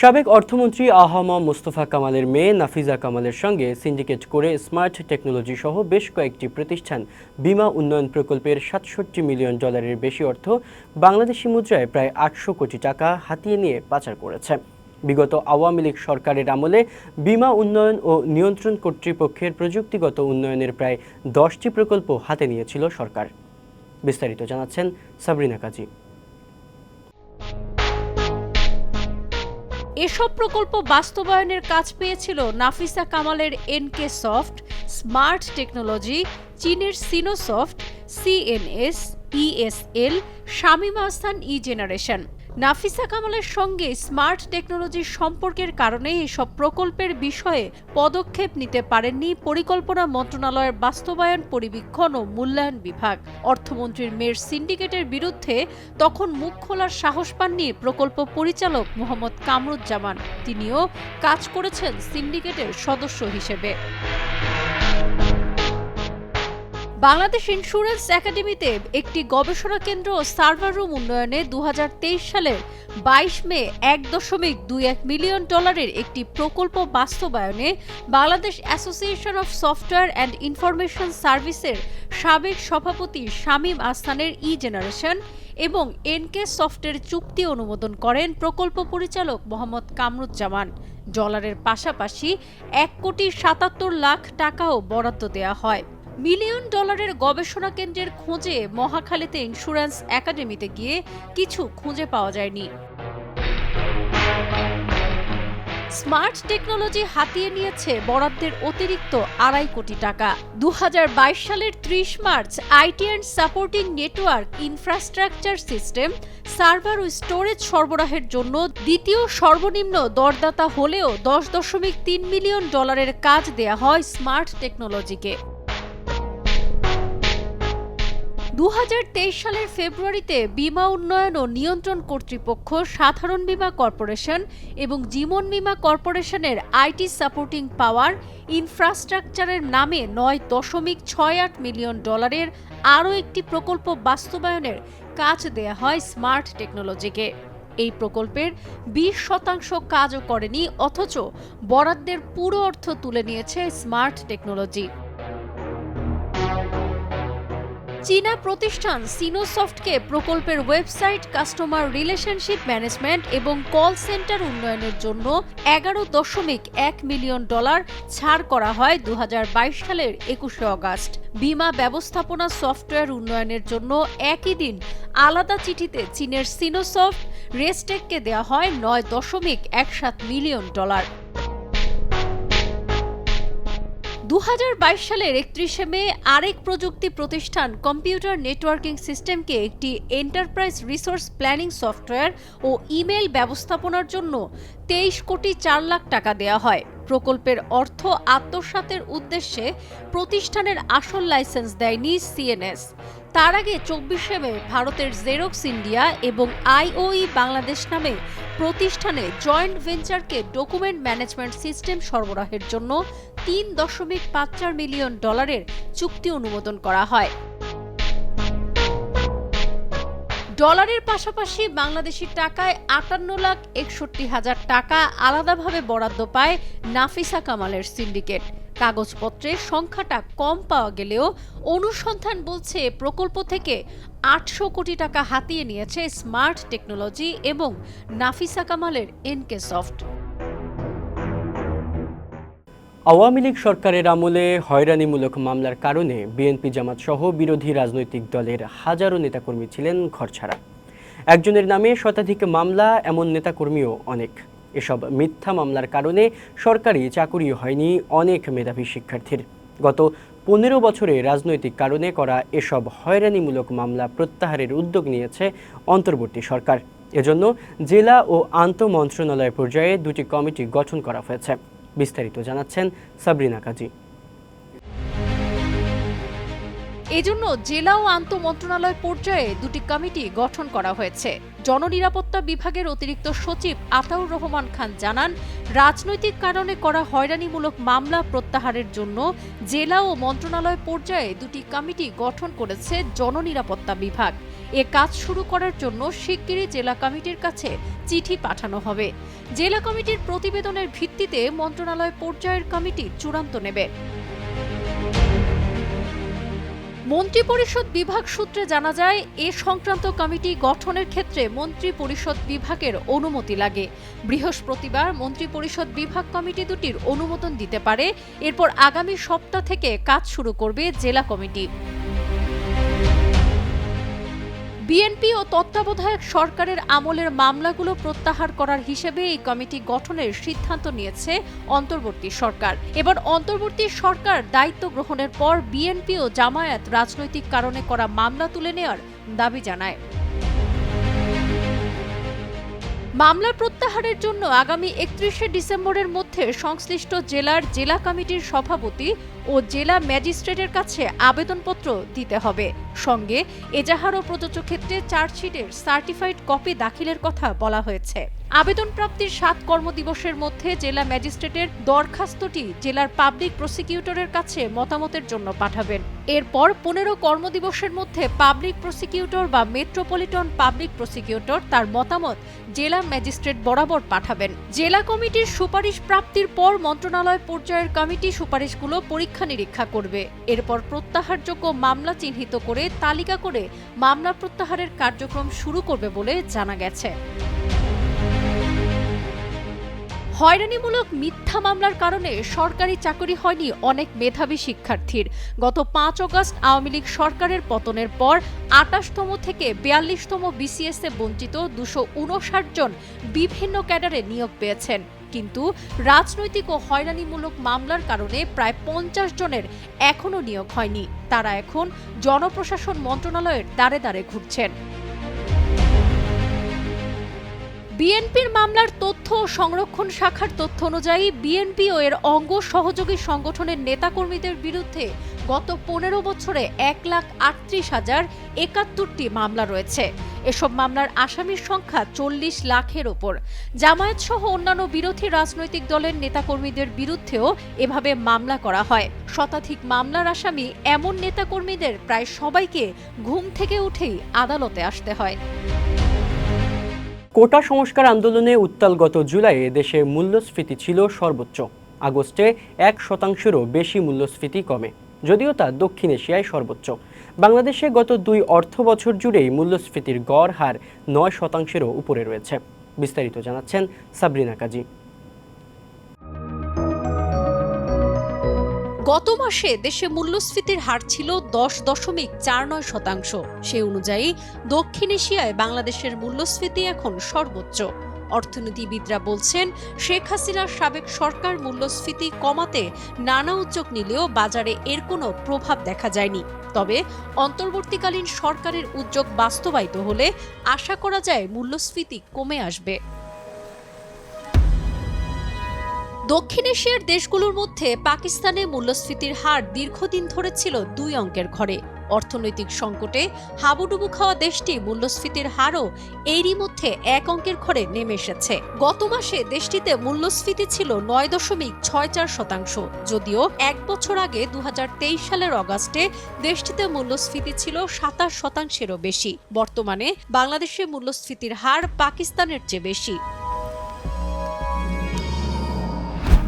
সাবেক অর্থমন্ত্রী আহম মোস্তফা কামালের মেয়ে নাফিজা কামালের সঙ্গে সিন্ডিকেট করে স্মার্ট টেকনোলজি সহ বেশ কয়েকটি প্রতিষ্ঠান বিমা উন্নয়ন প্রকল্পের সাতষট্টি মিলিয়ন ডলারের বেশি অর্থ বাংলাদেশি মুদ্রায় প্রায় আটশো কোটি টাকা হাতিয়ে নিয়ে পাচার করেছে। বিগত আওয়ামী লীগ সরকারের আমলে বিমা উন্নয়ন ও নিয়ন্ত্রণ কর্তৃপক্ষের প্রযুক্তিগত উন্নয়নের প্রায় দশটি প্রকল্প হাতে নিয়েছিল সরকার। বিস্তারিত জানাচ্ছেন সাবরিনা কাজী। এসব প্রকল্প বাস্তবায়নের কাজ পেয়েছিল নাফিসা কামালের এনকে সফট, স্মার্ট টেকনোলজি, চীনের Sinosoft, CNS, ESL, Shamim Ahsan E generation Nafisa কামালের সঙ্গে স্মার্ট টেকনোলজির সম্পর্কের কারণে এসব প্রকল্পের বিষয়ে পদক্ষেপ নিতে পারেননি পরিকল্পনা মন্ত্রণালয়ের বাস্তবায়ন, পরিবীক্ষণ ও মূল্যায়ন বিভাগ। অর্থমন্ত্রীর মেয়ের সিন্ডিকেটের বিরুদ্ধে তখন মুখ খোলার সাহস পাননি প্রকল্প পরিচালক মোহাম্মদ কামরুজ্জামান। তিনিও কাজ করেছেন সিন্ডিকেটের সদস্য হিসেবে। বাংলাদেশ ইন্স্যুরেন্স একাডেমিতে একটি গবেষণা কেন্দ্র সার্ভার রুম উন্নয়নে দু হাজার তেইশ সালের বাইশ মে এক দশমিক দুই এক মিলিয়ন ডলারের একটি প্রকল্প বাস্তবায়নে Bangladesh association of software and information সার্ভিসের সাবেক সভাপতি শামীম আস্তানের ই জেনারেশন এবং এনকে সফটের চুক্তি অনুমোদন করেন প্রকল্প পরিচালক মোহাম্মদ কামরুজ্জামান। ডলারের পাশাপাশি এক কোটি সাতাত্তর লাখ টাকাও বরাদ্দ দেওয়া হয়। মিলিয়ন ডলারের গবেষণা কেন্দ্রের খোঁজে মহাখালীতে ইন্স্যুরেন্স একাডেমিতে গিয়ে কিছু খুঁজে পাওয়া যায়নি। স্মার্ট টেকনোলজি হাতিয়ে নিয়েছে বরাদ্দের অতিরিক্ত আড়াই কোটি টাকা। দু হাজার বাইশ সালের ত্রিশ March IT and supporting network infrastructure system, server O storage সরবরাহের জন্য দ্বিতীয় সর্বনিম্ন দরদাতা হলেও দশ দশমিক তিন মিলিয়ন ডলারের কাজ দেয়া হয় স্মার্ট টেকনোলজিকে। দু হাজার তেইশ সালের ফেব্রুয়ারিতে বিমা উন্নয়ন ও নিয়ন্ত্রণ কর্তৃপক্ষ সাধারণ বীমা কর্পোরেশন এবং জীবন বীমা কর্পোরেশনের আইটি সাপোর্টিং পাওয়ার ইনফ্রাস্ট্রাকচারের নামে নয় দশমিক ছয় আট মিলিয়ন ডলারের আরও একটি প্রকল্প বাস্তবায়নের কাজ দেয়া হয় স্মার্ট টেকনোলজিকে। এই প্রকল্পের বিশ শতাংশ কাজও করেনি, অথচ বরাদ্দের পুরো অর্থ তুলে নিয়েছে স্মার্ট টেকনোলজি। চীনা প্রতিষ্ঠান সিনোসফটকে প্রকল্পের ওয়েবসাইট, কাস্টমার রিলেশনশিপ ম্যানেজমেন্ট এবং কল সেন্টার উন্নয়নের জন্য এগারো দশমিক এক মিলিয়ন ডলার ছাড় করা হয় দু হাজার বাইশ সালের একুশে অগাস্ট। বিমা ব্যবস্থাপনা সফটওয়্যার উন্নয়নের জন্য একই দিন আলাদা চিঠিতে চীনের সিনোসফট, রেস্টেককে দেওয়া হয় নয় দশমিক এক সাত মিলিয়ন ডলার। দু হাজার বাইশ সালের একত্রিশে মে আরেক প্রযুক্তি প্রতিষ্ঠান কম্পিউটার নেটওয়ার্কিং সিস্টেমকে একটি এন্টারপ্রাইজ রিসোর্স প্ল্যানিং সফটওয়্যার ও ইমেল ব্যবস্থাপনার জন্য তেইশ কোটি চার লাখ টাকা দেওয়া হয়। প্রকল্পের অর্থ আত্মসাতের উদ্দেশ্যে প্রতিষ্ঠানের আসল লাইসেন্স দেয়নি সিএনএস। তার আগে চব্বিশে মে ভারতের জেরক্স ইন্ডিয়া এবং আইওই বাংলাদেশ নামে প্রতিষ্ঠানে জয়েন্ট ভেঞ্চারকে ডকুমেন্ট ম্যানেজমেন্ট সিস্টেম সরবরাহের জন্য তিন দশমিক পাঁচ চার মিলিয়ন ডলারের চুক্তি অনুমোদন করা হয়। ডলারের পাশাপাশি বাংলাদেশি টাকায় আটান্ন লাখ একষট্টি হাজার টাকা আলাদাভাবে বরাদ্দ পায় নাফিসা কামালের সিন্ডিকেট। কাগজপত্রের সংখ্যাটা কম পাওয়া গেলেও অনুসন্ধান বলছে প্রকল্প থেকে আটশো কোটি টাকা হাতিয়ে নিয়েছে স্মার্ট টেকনোলজি এবং নাফিসা কামালের এনকে সফট আওয়ামী লীগ সরকারের আমলে হয়রানিমূলক মামলার কারণে বিএনপি জামাত সহ বিরোধী রাজনৈতিক দলের হাজারো নেতাকর্মী ছিলেন ঘরছাড়া। একজনের নামে শতাধিক মামলা, এমন নেতাকর্মীও অনেক। এসব মিথ্যা মামলার কারণে সরকারি চাকুরি হয়নি অনেক মেধাবী শিক্ষার্থীর। গত পনেরো বছরে রাজনৈতিক কারণে করা এসব হয়রানিমূলক মামলা প্রত্যাহারের উদ্যোগ নিয়েছে অন্তর্বর্তী সরকার। এজন্য জেলা ও আন্তঃ মন্ত্রণালয় পর্যায়ে দুটি কমিটি গঠন করা হয়েছে। বিস্তারিত জানাচ্ছেন সাবরিনা কাজী। এজন্য জেলা ও আন্তঃ মন্ত্রণালয় পর্যায়ে দুটি কমিটি গঠন করা হয়েছে। জননিরাপত্তা বিভাগের অতিরিক্ত সচিব আতাউর রহমান খান জানান, রাজনৈতিক কারণে করা হয়রানিমূলক মামলা প্রত্যাহারের জন্য জেলা ও মন্ত্রণালয় পর্যায়ে দুটি কমিটি গঠন করেছে জননিরাপত্তা বিভাগ। এ কাজ শুরু করার জন্য শিগগিরই জেলা কমিটির কাছে চিঠি পাঠানো হবে। জেলা কমিটির প্রতিবেদনের ভিত্তিতে মন্ত্রণালয় পর্যায়ের কমিটি চূড়ান্ত নেবে। মন্ত্রিপরিষদ বিভাগ সূত্রে জানা যায়, এ সংক্রান্ত কমিটি গঠনের ক্ষেত্রে মন্ত্রিপরিষদ বিভাগের অনুমতি লাগে। বৃহস্পতিবার মন্ত্রিপরিষদ বিভাগ কমিটি দুটির অনুমোদন দিতে পারে। এরপর আগামী সপ্তাহ থেকে কাজ শুরু করবে জেলা কমিটি। বিএনপি ও তত্ত্বাবধায়ক সরকারের আমলের মামলাগুলো প্রত্যাহার করার হিসেবে এই কমিটি গঠনের সিদ্ধান্ত নিয়েছে অন্তর্বর্তী সরকার। এবার অন্তর্বর্তী সরকার দায়িত্ব গ্রহণের পর বিএনপি ও জামায়াত রাজনৈতিক কারণে করা মামলা তুলে নেওয়ার দাবি জানায়। মামলা প্রত্যাহারের জন্য আগামী একত্রিশে ডিসেম্বরের মধ্যে সংশ্লিষ্ট জেলার জেলা কমিটির সভাপতি ও জেলা ম্যাজিস্ট্রেটের কাছে আবেদনপত্র দিতে হবে। সঙ্গে এজাহার ও প্রযোজ্য ক্ষেত্রে চার্জশিটের সার্টিফাইড কপি দাখিলের কথা বলা হয়েছে। আবেদন প্রাপ্তির সাত কর্মদিবসের মধ্যে জেলা ম্যাজিস্ট্রেটের দরখাস্তটি জেলার পাবলিক প্রসিকিউটরের কাছে মতামতের জন্য পাঠাবেন। এরপর পনেরো কর্মদিবসের মধ্যে পাবলিক প্রসিকিউটর বা মেট্রোপলিটন পাবলিক প্রসিকিউটর তার মতামত জেলা ম্যাজিস্ট্রেট বরাবর পাঠাবেন। জেলা কমিটির সুপারিশ প্রাপ্তির পর মন্ত্রণালয় পর্যায়ের কমিটি সুপারিশগুলো পরীক্ষা নিরীক্ষা করবে। এরপর প্রত্যাহারযোগ্য মামলা চিহ্নিত করে তালিকা করে মামলা প্রত্যাহারের কার্যক্রম শুরু করবে বলে জানা গেছে। হয়রানিমূলক মিথ্যা মামলার কারণে সরকারি চাকরি হয়নি অনেক মেধাবী শিক্ষার্থীর। গত পাঁচ অগস্ট আওয়ামী লীগ সরকারের পতনের পর আটাশতম থেকে বিয়াল্লিশতম বিসিএস এ বঞ্চিত দুশো জন বিভিন্ন ক্যাডারে নিয়োগ পেয়েছেন। কিন্তু রাজনৈতিক ও হয়রানিমূলক মামলার কারণে প্রায় পঞ্চাশ জনের এখনও নিয়োগ হয়নি। তারা এখন জনপ্রশাসন মন্ত্রণালয়ের দ্বারে দ্বারে ঘুরছেন। বিএনপির মামলার তথ্য ও সংরক্ষণ শাখার তথ্য অনুযায়ী বিএনপি ও এর অঙ্গ সহযোগী সংগঠনের নেতাকর্মীদের বিরুদ্ধে গত পনেরো বছরে এক লাখ আটত্রিশ হাজার একাত্তরটি মামলা রয়েছে। এসব মামলার আসামির সংখ্যা চল্লিশ লাখের ওপর। জামায়াত সহ অন্যান্য বিরোধী রাজনৈতিক দলের নেতাকর্মীদের বিরুদ্ধেও এভাবে মামলা করা হয়। শতাধিক মামলার আসামি এমন নেতাকর্মীদের প্রায় সবাইকে ঘুম থেকে উঠেই আদালতে আসতে হয়। কোটা সংস্কার আন্দোলনে উত্তাল গত জুলাইয়ে দেশে মূল্যস্ফীতি ছিল সর্বোচ্চ। আগস্টে এক শতাংশেরও বেশি মূল্যস্ফীতি কমে, যদিও তা দক্ষিণ এশিয়ায় সর্বোচ্চ। বাংলাদেশে গত দুই অর্থ বছর জুড়েই মূল্যস্ফীতির গড় হার নয় শতাংশেরও উপরে রয়েছে, বিস্তারিত জানাচ্ছেন সাবরিনা কাজী। গত মাসে দেশে মূল্যস্ফীতির হার ছিল দশ দশমিক চার নয় শতাংশ। সে অনুযায়ী, দক্ষিণ এশিয়ায় বাংলাদেশের মূল্যস্ফীতি এখন সর্বোচ্চ। অর্থনীতিবিদরা বলছেন, শেখ হাসিনার সাবেক সরকার মূল্যস্ফীতি কমাতে নানা উদ্যোগ নিলেও বাজারে এর কোনো প্রভাব দেখা যায়নি। তবে অন্তর্বর্তীকালীন সরকারের উদ্যোগ বাস্তবায়িত হলে আশা করা যায় মূল্যস্ফীতি কমে আসবে। দক্ষিণ এশিয়ার দেশগুলোর মধ্যে পাকিস্তানে মূল্যস্ফীতির হার দীর্ঘদিন ধরে ছিল দুই অঙ্কের ঘরে। অর্থনৈতিক সংকটে হাবুডুবু খাওয়া দেশটি মূল্যস্ফীতির হারও এরই মধ্যে এক অঙ্কের ঘরে নেমে এসেছে। গত মাসে দেশটিতে মূল্যস্ফীতি ছিল নয় দশমিক ছয় চার শতাংশ। যদিও এক বছর আগে দু হাজার তেইশ সালের অগাস্টে দেশটিতে মূল্যস্ফীতি ছিল সাতাশ শতাংশেরও বেশি। বর্তমানে বাংলাদেশে মূল্যস্ফীতির হার পাকিস্তানের চেয়ে বেশি।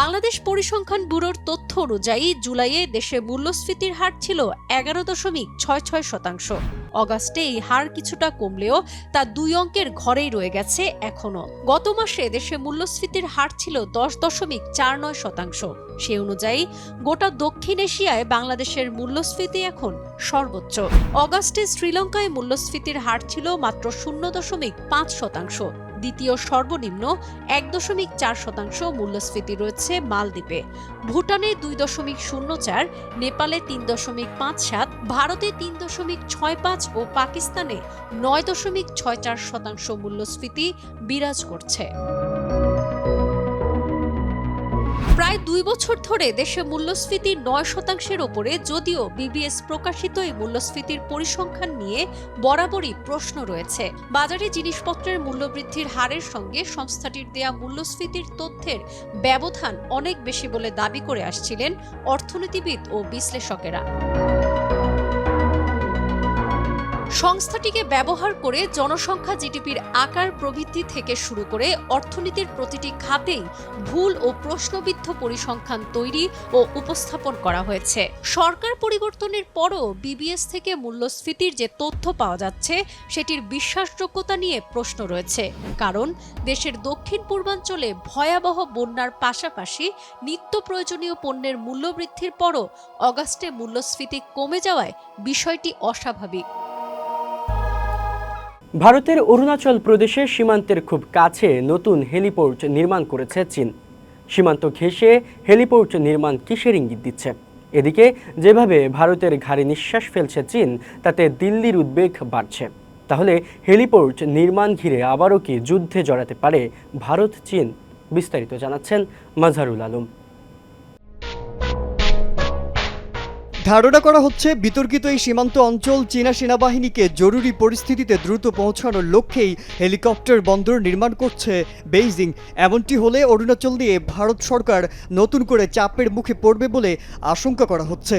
বাংলাদেশ পরিসংখ্যান ব্যুরোর তথ্য অনুযায়ী জুলাইয়ে দেশে মূল্যস্ফীতির হার ছিল এগারো দশমিক ছয় ছয় শতাংশ। অগাস্টে এই হার কিছুটা কমলেও তা দুই অঙ্কের ঘরেই রয়ে গেছে এখনও গত মাসে দেশে মূল্যস্ফীতির হার ছিল দশ দশমিক চার নয় শতাংশ। সে অনুযায়ী গোটা দক্ষিণ এশিয়ায় বাংলাদেশের মূল্যস্ফীতি এখন সর্বোচ্চ। অগাস্টে শ্রীলঙ্কায় মূল্যস্ফীতির হার ছিল মাত্র শূন্য দশমিক পাঁচ শতাংশ। দ্বিতীয় সর্বনিম্ন এক দশমিক চার শতাংশ মূল্যস্ফীতি রয়েছে মালদ্বীপে। ভুটানে দুই দশমিক শূন্য চার, নেপালে তিন দশমিক পাঁচ সাত, ভারতে তিন দশমিক ছয় পাঁচ ও পাকিস্তানে নয় দশমিক ছয় চার শতাংশ মূল্যস্ফীতি বিরাজ করছে। প্রায় দুই বছর ধরে দেশে মূল্যস্ফীতি নয় শতাংশের ওপরে যদিও বিবিএস প্রকাশিত এই মূল্যস্ফীতির পরিসংখ্যান নিয়ে বরাবরই প্রশ্ন রয়েছে। বাজারে জিনিসপত্রের মূল্যবৃদ্ধির হারের সঙ্গে সংস্থাটির দেয়া মূল্যস্ফীতির তথ্যের ব্যবধান অনেক বেশি বলে দাবি করে আসছিলেন অর্থনীতিবিদ ও বিশ্লেষকেরা। সংস্থাটিকে ব্যবহার করে জনসংখ্যা জিডিপির আকার প্রবৃদ্ধি থেকে শুরু করে অর্থনীতির প্রতিটি খাতেই ভুল ও প্রশ্নবিদ্ধ পরিসংখ্যান তৈরি ও উপস্থাপন করা হয়েছে। সরকার পরিবর্তনের পরও বিবিএস থেকে মূল্যস্ফীতির যে তথ্য পাওয়া যাচ্ছে, সেটির বিশ্বাসযোগ্যতা নিয়ে প্রশ্ন রয়েছে। কারণ, দেশের দক্ষিণ পূর্বাঞ্চলে ভয়াবহ বন্যার পাশাপাশি নিত্য প্রয়োজনীয় পণ্যের মূল্যবৃদ্ধির পরও অগাস্টে মূল্যস্ফীতি কমে যাওয়ায় বিষয়টি অস্বাভাবিক। ভারতের অরুণাচল প্রদেশের সীমান্তের খুব কাছে নতুন হেলিপোর্ট নির্মাণ করেছে চীন। সীমান্ত ঘেঁষে হেলিপোর্ট নির্মাণ কিসের ইঙ্গিত দিচ্ছে? এদিকে, যেভাবে ভারতের ঘাড়ে নিঃশ্বাস ফেলছে চীন, তাতে দিল্লির উদ্বেগ বাড়ছে। তাহলে হেলিপোর্ট নির্মাণ ঘিরে আবারও কি যুদ্ধে জড়াতে পারে ভারত চীন বিস্তারিত জানাচ্ছেন মাজহারুল আলম। ধারণা করা হচ্ছে বিতর্কিত এই সীমান্ত অঞ্চল চীনা সেনাবাহিনীকে জরুরি পরিস্থিতিতে দ্রুত পৌঁছানোর লক্ষ্যেই হেলিকপ্টার বন্দর নির্মাণ করছে বেইজিং। এমনটি হলে অরুণাচল দিয়ে ভারত সরকার নতুন করে চাপের মুখে পড়বে বলে আশঙ্কা করা হচ্ছে।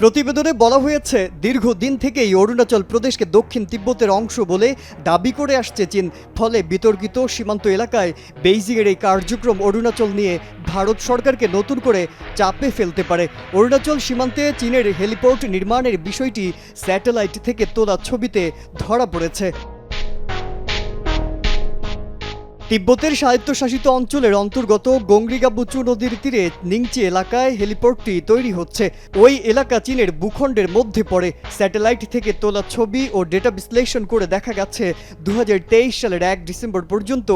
প্রতিবেদনে বলা হয়েছে, দীর্ঘদিন থেকেই অরুণাচল প্রদেশকে দক্ষিণ তিব্বতের অংশ বলে দাবি করে আসছে চীন। ফলে বিতর্কিত সীমান্ত এলাকায় বেইজিংয়ের এই কার্যক্রম অরুণাচল নিয়ে ভারত সরকারকে নতুন করে চাপে ফেলতে পারে। অরুণাচল সীমান্তে চীনের হেলিপোর্ট নির্মাণের বিষয়টি স্যাটেলাইট থেকে তোলা ছবিতে ধরা পড়েছে। তিব্বতের স্বায়ত্তশাসিত অঞ্চলের অন্তর্গত গংরিগাবুচু নদীর তীরে নিংচি এলাকায় হেলিপোর্টটি তৈরি হচ্ছে। ওই এলাকা চীনের ভূখণ্ডের মধ্যে পড়ে। স্যাটেলাইট থেকে তোলা ছবি ও ডেটা বিশ্লেষণ করে দেখা গেছে দু হাজার তেইশ সালের এক ডিসেম্বর পর্যন্ত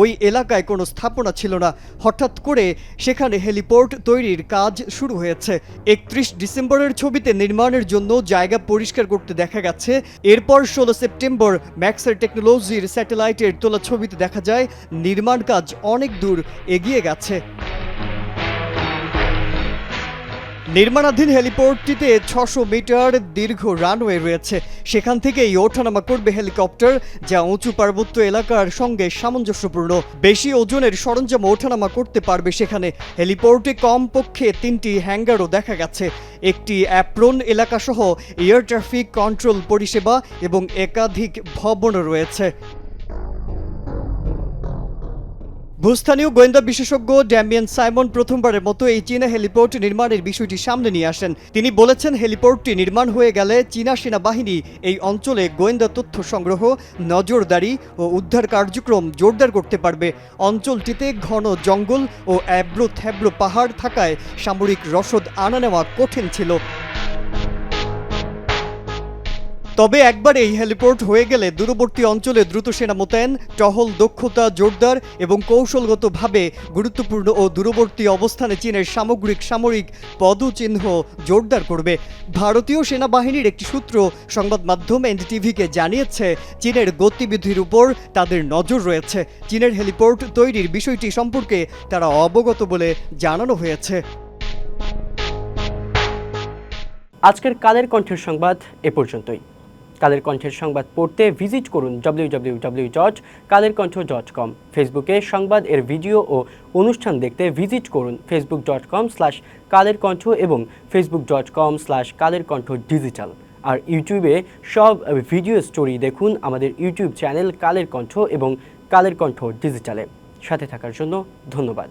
ওই এলাকায় কোনো স্থাপনা ছিল না। হঠাৎ করে সেখানে হেলিপোর্ট তৈরির কাজ শুরু হয়েছে। একত্রিশ ডিসেম্বরের ছবিতে নির্মাণের জন্য জায়গা পরিষ্কার করতে দেখা গেছে। এরপর ষোলো সেপ্টেম্বর ম্যাক্সার টেকনোলজির স্যাটেলাইটের তোলা ছবিতে দেখা যায় নির্মাণ কাজ অনেক দূর এগিয়ে গেছে। নির্মাণাধীন হেলিপোর্টটিতে ছশো মিটার দীর্ঘ রানওয়ে রয়েছে। সেখান থেকেই ওঠানামা করবে হেলিকপ্টার, যা উঁচু পার্বত্য এলাকার সঙ্গে সামঞ্জস্যপূর্ণ। বেশি ওজনের সরঞ্জাম ওঠানামা করতে পারবে সেখানে। হেলিপোর্টে কমপক্ষে তিনটি হ্যাঙ্গারও দেখা গেছে। একটি অ্যাপ্রন এলাকাসহ এয়ার ট্রাফিক কন্ট্রোল পরিষেবা এবং একাধিক ভবনও রয়েছে। ভূস্থানীয় গোয়েন্দা বিশেষজ্ঞ ড্যামিয়ান সাইমন প্রথমবারের মতো এই চীনা হেলিপোর্ট নির্মাণের বিষয়টি সামনে নিয়ে আসেন। তিনি বলেছেন, হেলিপোর্টটি নির্মাণ হয়ে গেলে চীনা সেনাবাহিনী এই অঞ্চলে গোয়েন্দা তথ্য সংগ্রহ, নজরদারি ও উদ্ধার কার্যক্রম জোরদার করতে পারবে। অঞ্চলটিতে ঘন জঙ্গল ও অ্যাব্রো থ্যাব্রো পাহাড় থাকায় সামরিক রসদ আনা নেওয়া কঠিন ছিল। তবে একবার এই হেলিপোর্ট হয়ে গেলে দূরবর্তী অঞ্চলে দ্রুত সেনা মোতায়েন, টহল দক্ষতা জোরদার এবং কৌশলগতভাবে গুরুত্বপূর্ণ ও দূরবর্তী অবস্থানে চীনের সামগ্রিক সামরিক পদচিহ্ন জোরদার করবে। ভারতীয় সেনাবাহিনীর একটি সূত্র সংবাদ মাধ্যম এনডিটিভিকে জানিয়েছে, চীনের গতিবিধির উপর তাদের নজর রয়েছে। চীনের হেলিপোর্ট তৈরির বিষয়টি সম্পর্কে তারা অবগত বলে জানানো হয়েছে। আজকের কালের কণ্ঠের সংবাদ এ পর্যন্তই। কালের কণ্ঠের সংবাদ পড়তে ভিজিট করুন W W W dot Kaler Kantho dot com ফেসবুকে সংবাদ এর ভিডিও ও অনুষ্ঠান দেখতে ভিজিট করুন Facebook dot com slash Kaler Kantho এবং Facebook dot com slash Kaler Kantho digital আর ইউটিউবে সব ভিডিও স্টোরি দেখুন আমাদের ইউটিউব চ্যানেল কালের কণ্ঠ এবং কালের কণ্ঠ ডিজিটালে। সাথে থাকার জন্য ধন্যবাদ।